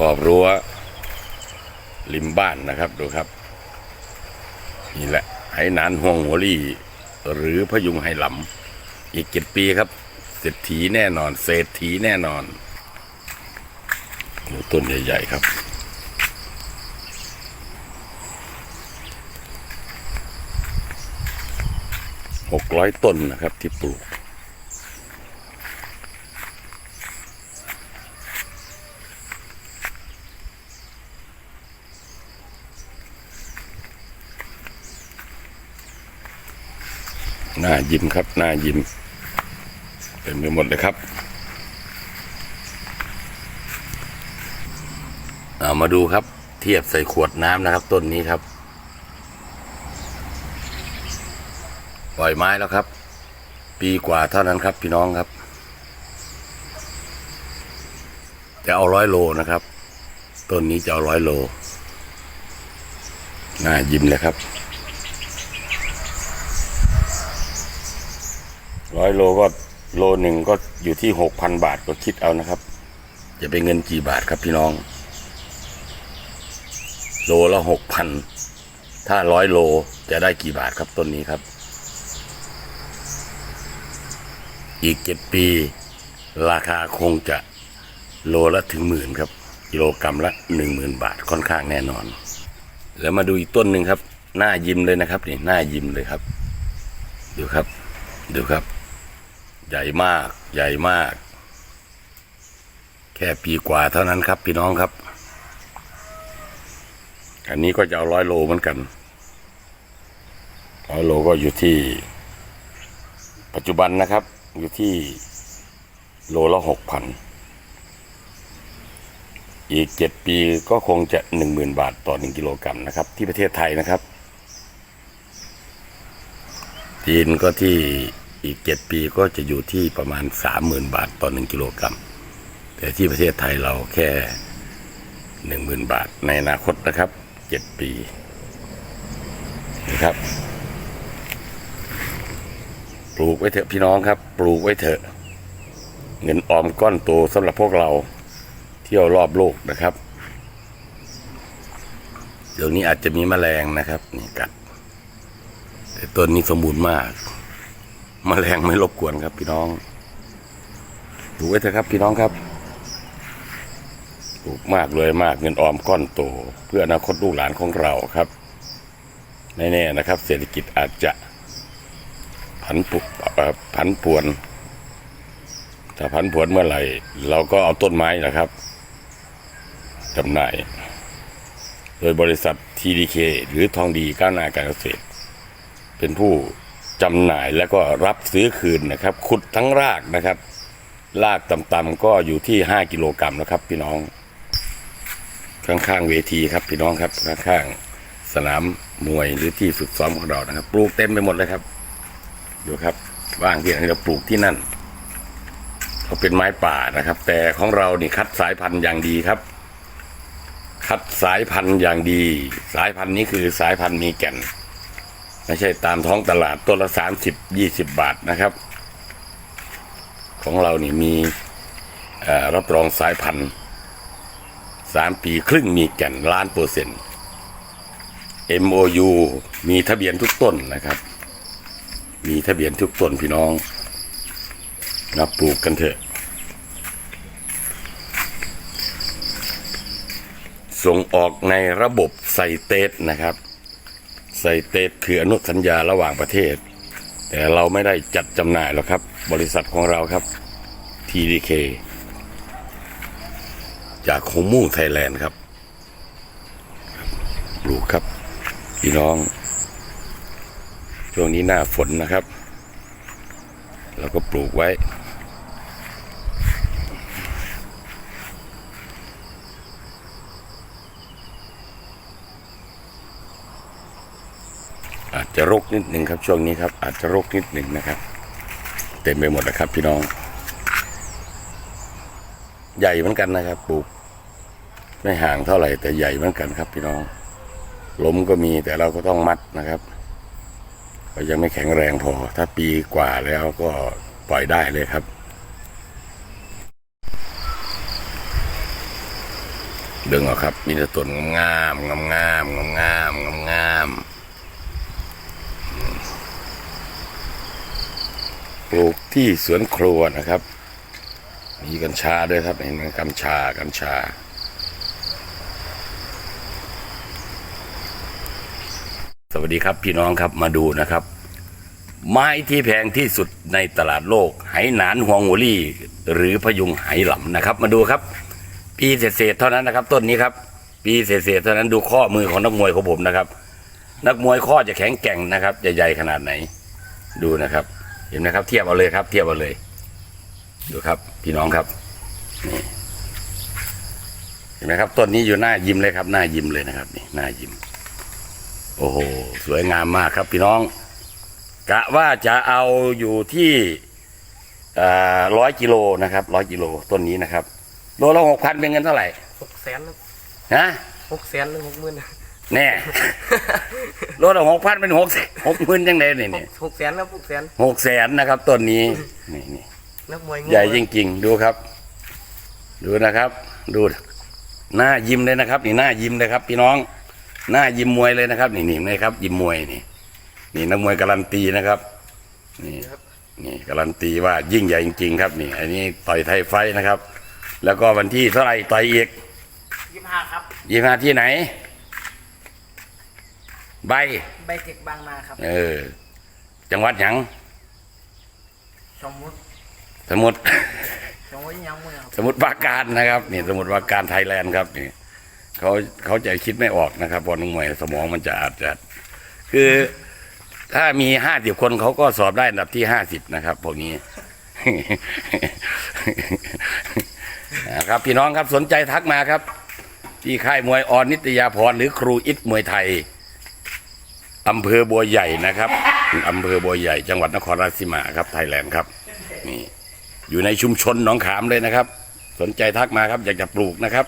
ขอบรั้วริมบ้านนะครับดูครับ นี่แหละไหหนานห่วงหัวลี่ หรือพยุงไหหลำอีกเจ็ดปีครับเศรษฐีแน่นอน เศรษฐีแน่นอนดูต้นใหญ่ๆครับหกร้อยต้นนะครับที่ปลูก น้ายิ้มครับหน้ายิ้มเต็มไปหมดเลยครับเอามาดูครับ เทียบใส่ขวดน้ำนะครับ ต้นนี้ครับ ปล่อยไม้แล้วครับ ปีกว่าเท่านั้นครับ พี่น้องครับ จะเอาร้อยโลนะครับ ต้นนี้จะเอาร้อยโลหน้ายิ้มเลยครับ ร้อยโลก็โลหนึ่งก็อยู่ที่หกพันบาทก็คิดเอานะครับ จะเป็นเงินกี่บาทครับพี่น้อง โลละหกพันถ้าร้อยโลจะได้กี่บาทครับต้นนี้ครับ อีกเจ็ดปี ราคาคงจะโลละถึงหมื่นครับ กิโลกรรัมละหนึ่งหมื่นบาทค่อนข้างแน่นอน แล้วมาดูอีกต้นหนึ่งครับ หน้ายิ้มเลยนะครับนี่หน้ายิ้มเลยครับ ดูครับ ดูครับ ใหญ่มาก ใหญ่มาก แค่ปีกว่าเท่านั้นครับ พี่น้องครับ อันนี้ก็จะเอาร้อยโลเหมือนกันร้อยโลก็อยู่ที่ปัจจุบันนะครับ อยู่ที่โลละหกพันอีกเจ็ดปีก็คงจะหนึ่งหมื่นบาทต่อหนึ่งกิโลกรัมนะครับ ที่ประเทศไทยนะครับจีนก็ที่ อีกเจ็ดปีก็จะอยู่ที่ประมาณสามหมื่นบาทต่อหนึ่งกิโลกรัม แต่ที่ประเทศไทยเราแค่หนึ่งหมื่นบาทในอนาคตนะครับเจ็ดปีนะครับ ปลูกไว้เถอะพี่น้องครับ ปลูกไว้เถอะ เงินออมก้อนโตสำหรับพวกเราเที่ยวรอบโลกนะครับ เดี๋ยวนี้อาจจะมีแมลงนะครับ นี่กัดแต่ต้นนี้สมบูรณ์มาก มแมลงไม่รบกวนครับ พี่น้องปลูกไว้เถอะครับ พี่น้องครับปลูกมากเลยมากเงินออมก้อนโต เพื่ออนาคตลูกหลานของเราครับแน่ๆนะครับ เศรษฐกิจอาจจะ ผันปุผันปวนถ้าผันผวนเมื่อไหร่ เราก็เอาต้นไม้นะครับจำหน่าย โดยบริษัท TDK หรือทองดีก้าวหน้าการเกษตร เป็นผู้ จำหน่ายแล้วก็รับซื้อคืนนะครับ ขุดทั้งรากนะครับ รากต่ำๆก็อยู่ที่ 5 กิโลกรัมนะครับ พี่น้อง ข้างๆเวทีครับ พี่น้องครับข้างๆสนามมวยหรือที่ฝึกซ้อมของเรานะครับ ปลูกเต็มไปหมดเลยครับดูครับว่างที่ไหนเราปลูกที่นั่นเขาเป็นไม้ป่านะครับ แต่ของเรานี่คัดสายพันธุ์อย่างดีครับ คัดสายพันธุ์อย่างดี สายพันธุ์นี้คือสายพันธุ์มีแก่น ไม่ใช่ตามท้องตลาดต้นละสามสิบยี่สิบบาทนะครับ ของเรานี่มีรับรองสายพันธุ์สามปีครึ่งมีแก่นล้านเปอร์เซ็นต์ MOU มีทะเบียนทุกต้นนะครับ มีทะเบียนทุกต้นพี่น้องนับปลูกกันเถอะ ส่งออกในระบบไซเตสนะครับ ไซเตสคืออนุสัญญาระหว่างประเทศ แต่เราไม่ได้จัดจำหน่ายหรอกครับ บริษัทของเราครับ TDK จากโฮมูไทยแลนด์ครับ ปลูกครับ พี่น้อง ช่วงนี้หน้าฝนนะครับแล้วก็ปลูกไว้ จะรกนิดหนึ่งครับช่วงนี้ครับ อาจจะรกนิดหนึ่งนะครับ เต็มไปหมดนะครับ พี่น้อง ใหญ่เหมือนกันนะครับปลูก ไม่ห่างเท่าไหร่แต่ใหญ่เหมือนกันครับ พี่น้องล้มก็มีแต่เราก็ต้องมัดนะครับก็ยังไม่แข็งแรงพอ ถ้าปีกว่าแล้วก็ปล่อยได้เลยครับเดึงเอาครับ มีแต่ต้นงามงามงามงามงามงามงาม ปลูกที่สวนครัวนะครับ มีกัญชาด้วยครับเห็นไหมกัญชากัญชา สวัสดีครับพี่น้องครับมาดูนะครับ ไม้ที่แพงที่สุดในตลาดโลกไหหนานฮวงหัวลี่ หรือพยุงไหหลำนะครับ มาดูครับ ปีเศษเท่านั้นนะครับ ต้นนี้ครับ ปีเศษเท่านั้นดูข้อมือของนักมวยของผมนะครับ นักมวยข้อจะแข็งแกร่งนะครับจะใหญ่ขนาดไหนดูนะครับ เห็นไหมครับ เทียบเอาเลยครับ เทียบเอาเลย ดูครับ พี่น้องครับนี่เห็นไหมครับต้นนี้อยู่หน้ายิ้มเลยครับหน้ายิ้มเลยนะครับนี่หน้ายิ้ม โอ้โหสวยงามมากครับ พี่น้องกะว่าจะเอาอยู่ที่ร้อยกิโลนะครับร้อยกิโลต้นนี้นะครับโลละหกพันเป็นเงินเท่าไหร่หกแสนฮะหกแสนหรือหกหมื่น แน่โลละหกพันเป็นหกหกหมื่นยังไงนี่นี่หกแสนครับหกแสนหกแสนนะครับต้นนี้นี่นี่นักมวยใหญ่จริงๆดูครับ ดูนะครับ ดูหน้ายิ้มเลยนะครับ นี่หน้ายิ้มเลยครับ พี่น้อง หน้ายิ้มมวยเลยนะครับ นี่นี่นะครับ ยิ้มมวยนี่ นี่นักมวยการันตีนะครับ นี่นี่การันตีว่ายิ่งใหญ่จริงๆครับ นี่ อันนี้ต่อยไทยไฟท์นะครับ แล้วก็วันที่เท่าไหร่ต่อยอีกยี่ห้าครับยี่ห้าที่ไหน ใบ ใบเจ็กบางนาครับเออ จังหวัดหยังสมมุติสมุทรสมมุติยังมือครับสมุทรปราการนะครับ นี่สมุทรปราการไทยแลนด์ครับนี่เขาเขาจะคิดไม่ออกนะครับเพอนักมวยสมองมันจะอาจจะคือถ้ามีห้าสิบคนเขาก็สอบได้อันดับที่ห้าสิบนะครับพวกนี้ นะครับ พี่น้องครับสนใจทักมาครับ ที่ค่ายมวยออนนิตยาพรหรือครูอิทมวยไทย อำเภอบัวใหญ่นะครับอำเภอบัวใหญ่ จังหวัดนครราชสีมาครับไทยแลนด์ครับนี่อยู่ในชุมชนหนองขามเลยนะครับ สนใจทักมาครับ อยากจะปลูกนะครับ